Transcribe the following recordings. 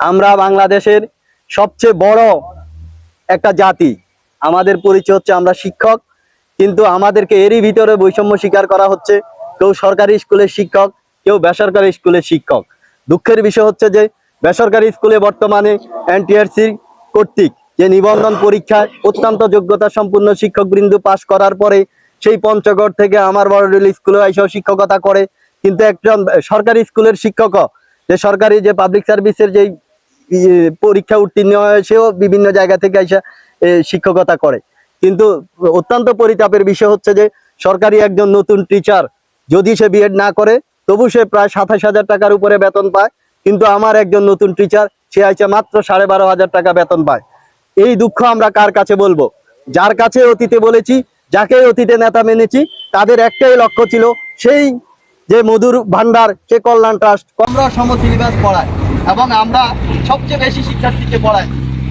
আমরা বাংলাদেশের সবচেয়ে বড় একটা জাতি। আমাদের পরিচয় হচ্ছে আমরা শিক্ষক, কিন্তু আমাদেরকে এরই ভিতরে বৈষম্য স্বীকার করা হচ্ছে কেউ সরকারি স্কুলের শিক্ষক, কেউ বেসরকারি স্কুলের শিক্ষক। দুঃখের বিষয় হচ্ছে যে বেসরকারি স্কুলে বর্তমানে এনটিআরসি কর্তৃক যে নিবন্ধন পরীক্ষায় অত্যন্ত যোগ্যতা সম্পূর্ণ শিক্ষকবৃন্দ পাশ করার পরে সেই পঞ্চগড় থেকে আমার বড়ডুল স্কুলে এসেও শিক্ষকতা করে। কিন্তু একজন সরকারি স্কুলের শিক্ষকও, যে সরকারি যে পাবলিক সার্ভিসের যেই পরীক্ষা উত্তীর্ণ হয়ে, সেও বিভিন্ন জায়গা থেকে এসে শিক্ষকতা করে। কিন্তু অত্যন্ত পরিতাপের বিষয় হচ্ছে যে, সরকারি একজন নতুন টিচার যদি সে বিএড না করে, তবু সে প্রায় সাতাশ হাজার টাকার উপরে বেতন পায়। কিন্তু আমার একজন নতুন টিচার সে আইছে মাত্র সাড়ে বারো হাজার টাকা বেতন পায়। এই দুঃখ আমরা কার কাছে বলব? যার কাছে অতীতে বলেছি, যাকে অতীতে নেতা মেনেছি, তাদের একটাই লক্ষ্য ছিল, সেই যে মধুর ভান্ডার সে কল্যাণ ট্রাস্ট আমরা সম পড়াই। এবং আমরা সবচেয়ে বেশি শিক্ষার্থীকে পড়াই।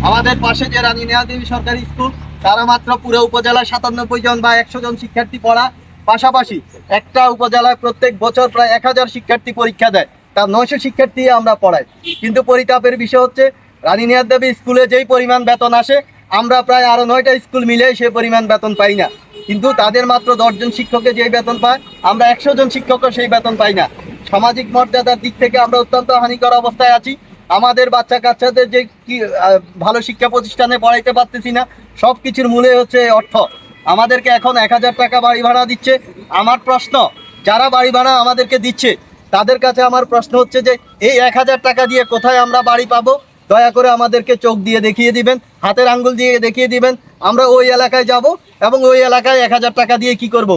আমাদের পাশে যে রানী নেহা দেবী সরকারি স্কুল, তারা মাত্র পুরো উপজেলায় সাতানব্বই জন বা একশো জন শিক্ষার্থী পড়া পাশাপাশি একটা উপজেলায় প্রত্যেক বছর প্রায় এক হাজার শিক্ষার্থী পরীক্ষা দেয়। তার নয়শো শিক্ষার্থী আমরা পড়াই। কিন্তু পরিতাপের বিষয় হচ্ছে, রানী নেহা দেবী স্কুলে যেই পরিমাণ বেতন আসে, আমরা প্রায় আরও নয়টা স্কুল মিলে সে পরিমাণ বেতন পাই না। কিন্তু তাদের মাত্র দশজন শিক্ষকে যেই বেতন পায়, আমরা একশো জন শিক্ষকও সেই বেতন পাই না। সামাজিক মর্যাদার দিক থেকে আমরা অত্যন্ত হানিকর অবস্থায় আছি। আমাদের বাচ্চা কাচ্চাদের যে কি ভালো শিক্ষা প্রতিষ্ঠানে পড়াইতে পারতেছি না সব কিছুর মূলে হচ্ছে অর্থ। আমাদেরকে এখন এক হাজার টাকা বাড়ি ভাড়া দিচ্ছে। আমার প্রশ্ন, যারা বাড়ি ভাড়া আমাদেরকে দিচ্ছে, তাদের কাছে আমার প্রশ্ন হচ্ছে যে, এই এক হাজার টাকা দিয়ে কোথায় আমরা বাড়ি পাবো? দয়া করে আমাদেরকে চোখ দিয়ে দেখিয়ে দিবেন, হাতের আঙ্গুল দিয়ে দেখিয়ে দিবেন, আমরা ওই এলাকায় যাব এবং ওই এলাকায় এক হাজার টাকা দিয়ে কি করব?